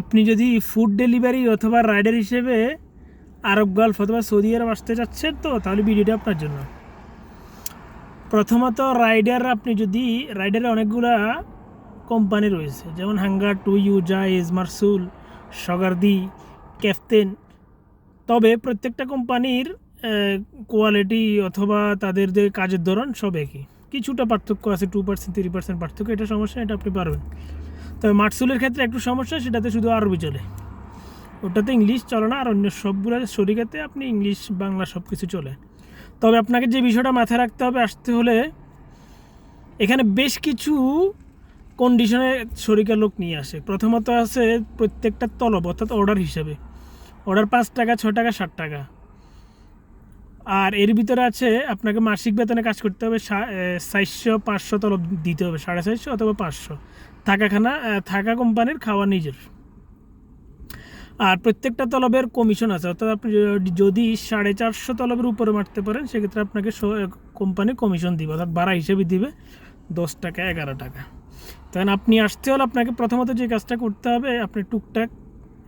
আপনি যদি food delivery অথবা রাইডার হিসেবে আরব গল্ফ অথবা সৌদি আরব আসতে চাচ্ছেন তো, তাহলে ভিডিওটা আপনার জন্য। প্রথমত রাইডার আপনি যদি রাইডারে অনেকগুলা কোম্পানি রয়েছে, যেমন হাঙ্গার টু ইউ জাইজ মার্সুল সগারদি ক্যাফতেন তবে প্রত্যেকটা কোম্পানির কোয়ালিটি অথবা তাদের যে কাজের ধরন সব একই। কিছুটা পার্থক্য আছে টু পার্সেন্ট থ্রি পার্সেন্ট পার্থক্য, এটা সমস্যা, এটা আপনি পারবেন। তবে মার্সুলের ক্ষেত্রে একটু সমস্যা, সেটাতে শুধু আরবি চলে। ওটাতে ইংলিশ চলে না, আর অন্য সবগুলো শরিকাতে আপনি ইংলিশ, বাংলা সব কিছু চলে। তবে আপনাকে যে বিষয়টা মাথায় রাখতে হবে, আসতে হলে এখানে বেশ কিছু কন্ডিশনে শরিকার লোক নিয়ে আসে। প্রথমত আছে প্রত্যেকটা তলব, অর্থাৎ অর্ডার হিসাবে। অর্ডার পাঁচ টাকা ছ টাকা ষাট টাকা। আর এর ভিতরে আছে আপনাকে মাসিক বেতনে কাজ করতে হবে চারশো, পাঁচশো তলব দিতে হবে, সাড়ে চারশো অথবা পাঁচশো। থাকাখানা থাকা কোম্পানির, খাওয়া নিজের। আর প্রত্যেকটা তলবের কমিশন আছে, অর্থাৎ আপনি যদি- সাড়ে চারশো তলবের উপরে মারতে পারেন, সেক্ষেত্রে আপনাকে কোম্পানি কমিশন দিবে, অর্থাৎ ভাড়া হিসেবে দিবে দশ টাকা, এগারো টাকা। তখন আপনি আসতে হলে আপনাকে প্রথমত যে কাজটা করতে হবে, আপনি টুকটাক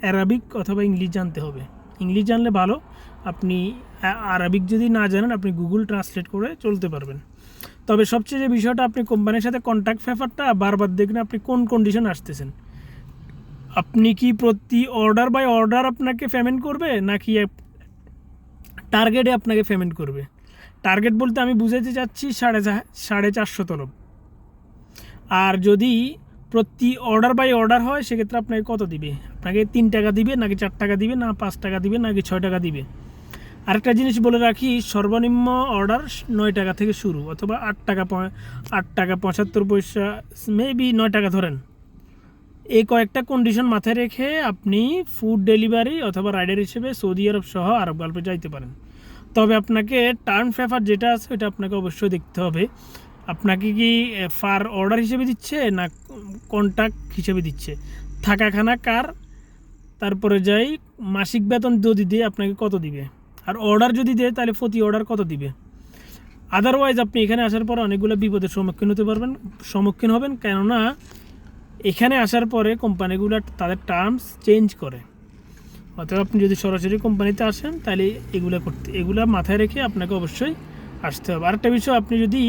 অ্যারাবিক অথবা ইংলিশ জানতে হবে। ইংলিশ জানলে ভালো আপনি আরবিক যদি না জানেন, আপনি গুগল ট্রান্সলেট করে চলতে পারবেন। তবে সবচেয়ে যে বিষয়টা, আপনি কোম্পানির সাথে কন্ট্যাক্ট পেপারটা বারবার দেখবেন আপনি কোন কন্ডিশন আসতেছেন। আপনি কি প্রতি অর্ডার বাই অর্ডার আপনাকে পেমেন্ট করবে, নাকি টার্গেটে আপনাকে পেমেন্ট করবে? টার্গেট বলতে আমি বুঝাতে চাচ্ছি সাড়ে সাড়ে চারশো তলব আর যদি প্রতি অর্ডার বাই অর্ডার হয়, সেক্ষেত্রে আপনাকে কত দিবে? আপনাকে তিন টাকা দিবে, নাকি চার টাকা দিবে, না পাঁচ টাকা দিবে, নাকি ছয় টাকা দিবে? আরেকটা জিনিস বলে রাখি, সর্বনিম্ন অর্ডার নয় টাকা থেকে শুরু অথবা আট টাকা আট টাকা পঁচাত্তর পয়সা মেবি নয় টাকা ধরেন। এই কয়েকটা কন্ডিশন মাথায় রেখে আপনি ফুড ডেলিভারি অথবা রাইডার হিসেবে সৌদি আরব সহ আরব গল্পে যাইতে পারেন। তবে আপনাকে টার্ন পেপার যেটা আছে ওটা আপনাকে অবশ্যই দেখতে হবে। আপনাকে কি ফার অর্ডার হিসেবে দিচ্ছে না কন্ট্যাক্ট হিসেবে দিচ্ছে? থাকা খানা কার? তারপরে যাই, মাসিক বেতন যদি দিয়ে আপনাকে কত দিবে? আর অর্ডার যদি দেয়, তাহলে প্রতি অর্ডার কত দিবে? আদারওয়াইজ আপনি এখানে আসার পর অনেকগুলো বিপদের সম্মুখীন হতে পারবেন, সম্মুখীন হবেন। কেননা, এখানে আসার পরে কোম্পানিগুলো তাদের টার্মস চেঞ্জ করে। অথবা আপনি যদি সরাসরি কোম্পানিতে আসেন, তাহলে এগুলো করতে, এগুলো মাথায় রেখে আপনাকে অবশ্যই আসতে হবে। আরেকটা বিষয়, আপনি যদি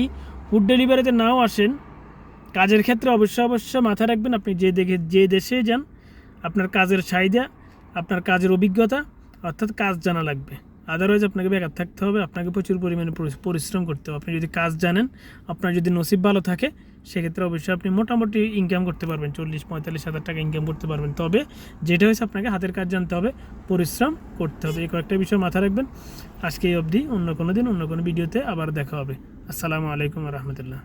ফুড ডেলিভারিতে নাও আসেন, কাজের ক্ষেত্রে অবশ্যই অবশ্যই মাথায় রাখবেন, আপনি যে দেখে, যে দেশে যান, আপনার কাজের চাহিদা, আপনার কাজের অভিজ্ঞতা, অর্থাৎ কাজ জানা লাগবে। আদারওয়াইজ আপনাকে বেকার থাকতে হবে, আপনাকে প্রচুর পরিমাণে পরিশ্রম করতে হবে। আপনি যদি কাজ জানেন, আপনার যদি নসিব ভালো থাকে, সেক্ষেত্রে অবশ্যই আপনি মোটামুটি ইনকাম করতে পারবেন, চল্লিশ, পঁয়তাল্লিশ হাজার টাকা ইনকাম করতে পারবেন। তবে যেটা হয়েছে, আপনাকে হাতের কাজ জানতে হবে, পরিশ্রম করতে হবে। এই কয়েকটা বিষয় মাথায় রাখবেন। আজকে এই অবধি, অন্য কোনো দিন, অন্য কোনো ভিডিওতে আবার দেখা হবে। আসসালামু আলাইকুম রহমতুল্লাহ।